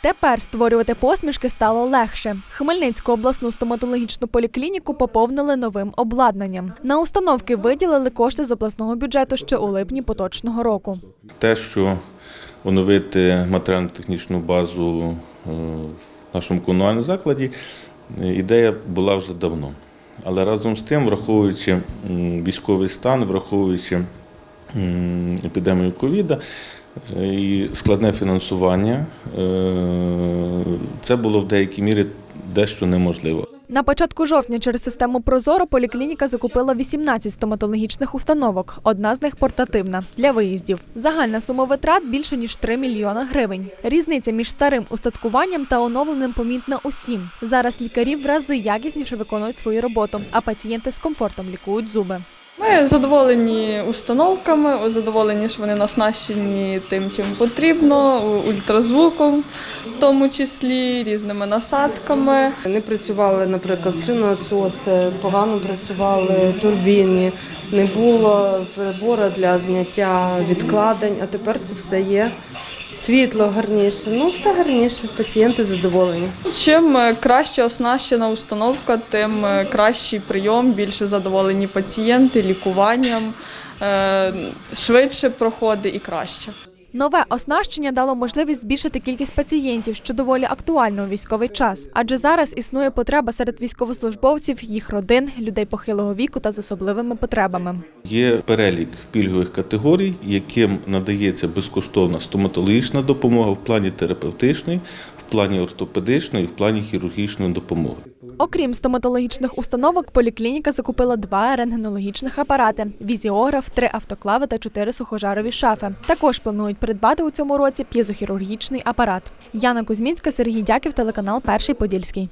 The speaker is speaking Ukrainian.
Тепер створювати посмішки стало легше. Хмельницьку обласну стоматологічну поліклініку поповнили новим обладнанням. На установки виділили кошти з обласного бюджету ще у липні поточного року. Те, що оновити матеріально-технічну базу е, в нашому комунальному закладі, ідея була вже давно. Але разом з тим, враховуючи військовий стан, враховуючи епідемію ковіда е, і складне фінансування, е, це було в деякій мірі дещо неможливо. На початку жовтня через систему Прозоро поліклініка закупила 18 стоматологічних установок. Одна з них портативна для виїздів. Загальна сума витрат більше ніж 3 мільйона гривень. Різниця між старим устаткуванням та оновленим помітна усім. Зараз лікарі в рази якісніше виконують свою роботу, а пацієнти з комфортом лікують зуби. Ми задоволені установками, задоволені, що вони оснащені тим, чим потрібно, ультразвуком, в тому числі різними насадками. Не працювали, наприклад, слюноотсоси, погано працювали турбіни, не було перебору для зняття відкладень, а тепер це все є. Світло гарніше, ну все гарніше, пацієнти задоволені. Чим е, краще оснащена установка, тим е, кращий прийом, більше задоволені пацієнти, лікуванням, е, швидше проходить і краще. Нове оснащення дало можливість збільшити кількість пацієнтів, що доволі актуально у військовий час. Адже зараз існує потреба серед військовослужбовців, їх родин, людей похилого віку та з особливими потребами. Є перелік пільгових категорій, яким надається безкоштовна стоматологічна допомога в плані терапевтичної, в плані ортопедичної, в плані хірургічної допомоги. Окрім стоматологічних установок, поліклініка закупила два рентгенологічних апарати: візіограф, три автоклави та чотири сухожарові шафи. Також планують придбати у цьому році п'єзохірургічний апарат. Яна Кузьмінська, Сергій Дяків, телеканал Перший Подільський.